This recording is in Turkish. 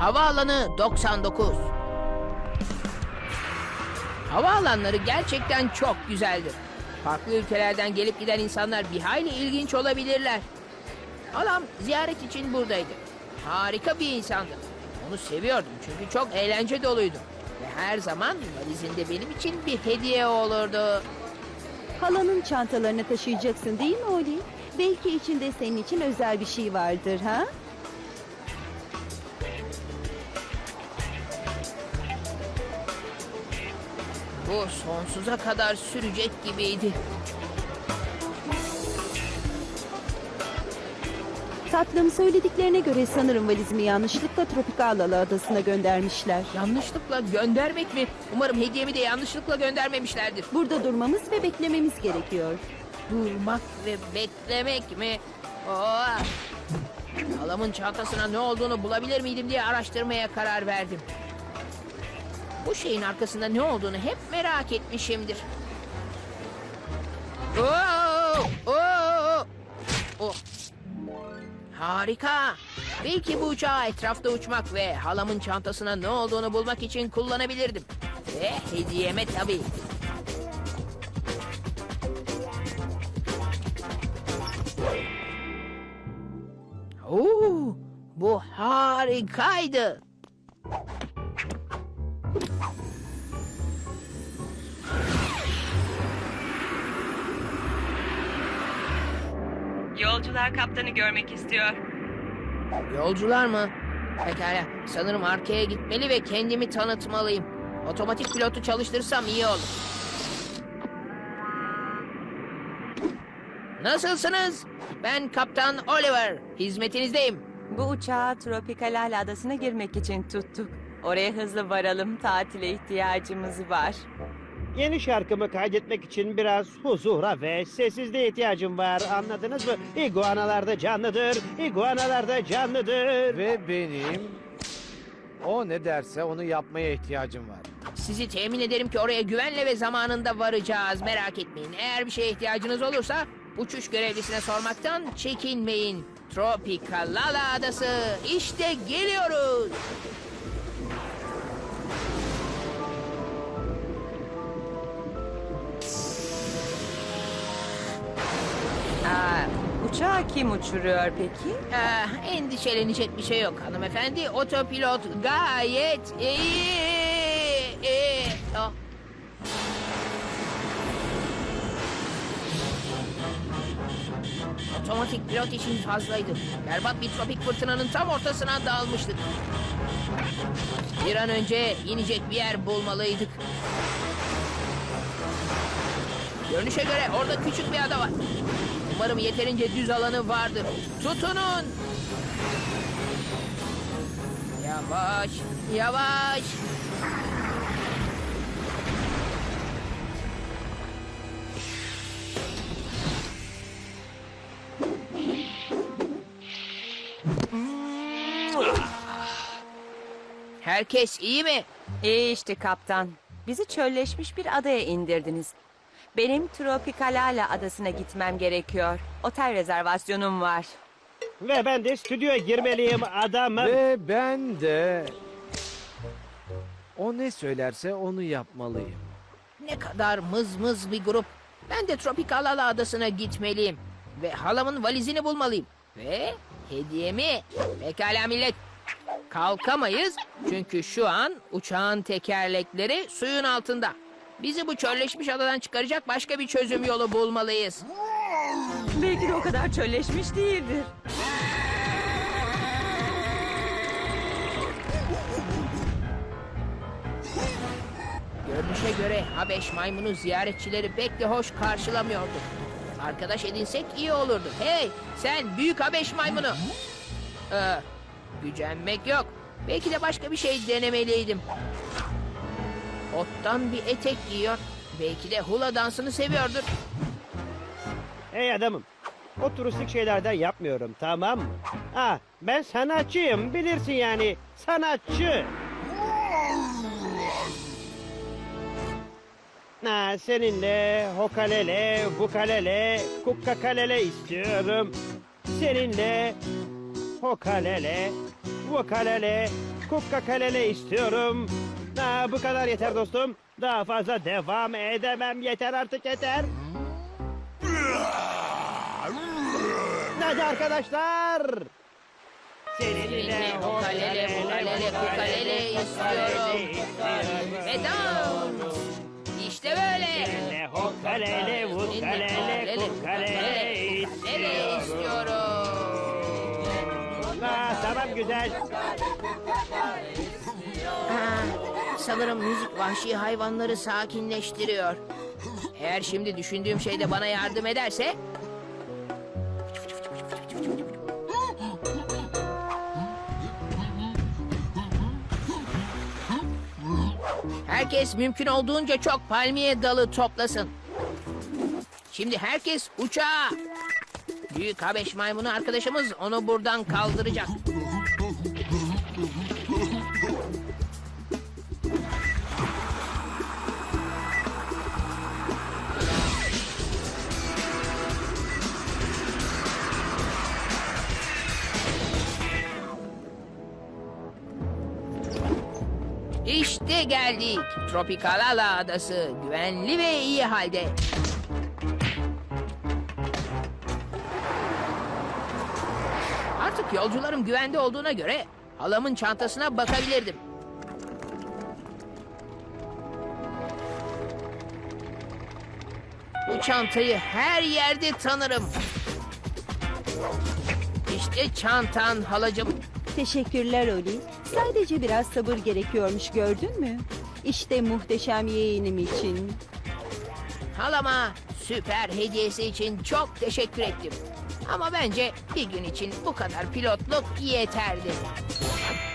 Havaalanı 99. Havaalanları gerçekten çok güzeldir. Farklı ülkelerden gelip giden insanlar bir hayli ilginç olabilirler. Halam ziyaret için buradaydı. Harika bir insandı. Onu seviyordum çünkü çok eğlence doluydu. Ve her zaman valizinde benim için bir hediye olurdu. Halanın çantalarını taşıyacaksın değil mi Oli? Belki içinde senin için özel bir şey vardır ha? Bu sonsuza kadar sürecek gibiydi. Tatlım söylediklerine göre sanırım valizimi yanlışlıkla Tropikalalı adasına göndermişler. Yanlışlıkla göndermek mi? Umarım hediyemi de yanlışlıkla göndermemişlerdir. Burada durmamız ve beklememiz gerekiyor. Durmak ve beklemek mi? Oo. Halamın çantasına ne olduğunu bulabilir miydim diye araştırmaya karar verdim. Bu şeyin arkasında ne olduğunu hep merak etmişimdir. Oo! Oo! Oh. Harika. Belki bu uçağı etrafta uçmak ve halamın çantasına ne olduğunu bulmak için kullanabilirdim. Ve hediyeme tabii. Oo, bu harikaydı. Yolcular kaptanı görmek istiyor. Yolcular mı? Pekala, sanırım arkaya gitmeli ve kendimi tanıtmalıyım. Otomatik pilotu çalıştırsam iyi olur. Nasılsınız? Ben Kaptan Oliver. Hizmetinizdeyim. Bu uçağı Tropikalal adasına girmek için tuttuk. Oraya hızlı varalım. Tatile ihtiyacımız var. Yeni şarkımı kaydetmek için biraz huzura ve sessizliğe ihtiyacım var. Anladınız mı? İguanalar da canlıdır. İguanalar da canlıdır. Ve benim o ne derse onu yapmaya ihtiyacım var. Sizi temin ederim ki oraya güvenle ve zamanında varacağız. Merak etmeyin. Eğer bir şeye ihtiyacınız olursa uçuş görevlisine sormaktan çekinmeyin. Tropicalala Adası. İşte geliyoruz. Uçağı kim uçuruyor peki? Ah, endişelenecek bir şey yok hanımefendi. Otopilot gayet iyi. iyi. Oh. Otomatik pilot için fazlaydı. Berbat bir tropik fırtınanın tam ortasına dalmıştık. Bir an önce inecek bir yer bulmalıydık. Görünüşe göre orada küçük bir ada var. Umarım yeterince düz alanı vardır. Tutunun. Yavaş, yavaş. Herkes iyi mi? İyi işte kaptan. Bizi çölleşmiş bir adaya indirdiniz. Benim Tropikalala adasına gitmem gerekiyor. Otel rezervasyonum var. Ve ben de stüdyoya girmeliyim adamım. Ve ben de o ne söylerse onu yapmalıyım. Ne kadar mızmız bir grup. Ben de Tropikalala adasına gitmeliyim. Ve halamın valizini bulmalıyım. Ve hediyemi. Pekala millet. Kalkamayız çünkü şu an uçağın tekerlekleri suyun altında. Bizi bu çölleşmiş adadan çıkaracak başka bir çözüm yolu bulmalıyız. Belki de o kadar çölleşmiş değildir. Görünüşe göre Habeş maymunu ziyaretçileri pek de hoş karşılamıyordu. Arkadaş edinsek iyi olurdu. Hey sen büyük Habeş maymunu. Ee, gücenmek yok. Belki de başka bir şey denemeliydim. Ottan bir etek giyiyor. Belki de hula dansını seviyordur. Hey adamım. O turistik şeylerden yapmıyorum tamam mı? Ha, ben sanatçıyım bilirsin yani. Sanatçı. Ha, seninle hokalele, bukalele, kukkakalele istiyorum. Seninle hokalele, vukalele, Kukka kalele istiyorum. Ha, bu kadar yeter dostum. Daha fazla devam edemem. Yeter artık yeter. Hadi arkadaşlar. Seninle ukulele, ukulele, ukulele istiyorum. Ve dans. İşte böyle. Seninle hokalele, vukalele, kukalele istiyorum. Ha, tamam güzel. Ha, sanırım müzik vahşi hayvanları sakinleştiriyor. Eğer şimdi düşündüğüm şey de bana yardım ederse... Herkes mümkün olduğunca çok palmiye dalı toplasın. Şimdi herkes uçağa. Büyük Habeş maymunu arkadaşımız onu buradan kaldıracak. İşte geldik. Tropikalala adası güvenli ve iyi halde. Artık yolcularım güvende olduğuna göre halamın çantasına bakabilirdim. Bu çantayı her yerde tanırım. İşte çantan halacım. Teşekkürler Oli. Sadece biraz sabır gerekiyormuş gördün mü? İşte muhteşem yeğenim için. Halama süper hediyesi için çok teşekkür ettim. Ama bence bir gün için bu kadar pilotluk yeterdi.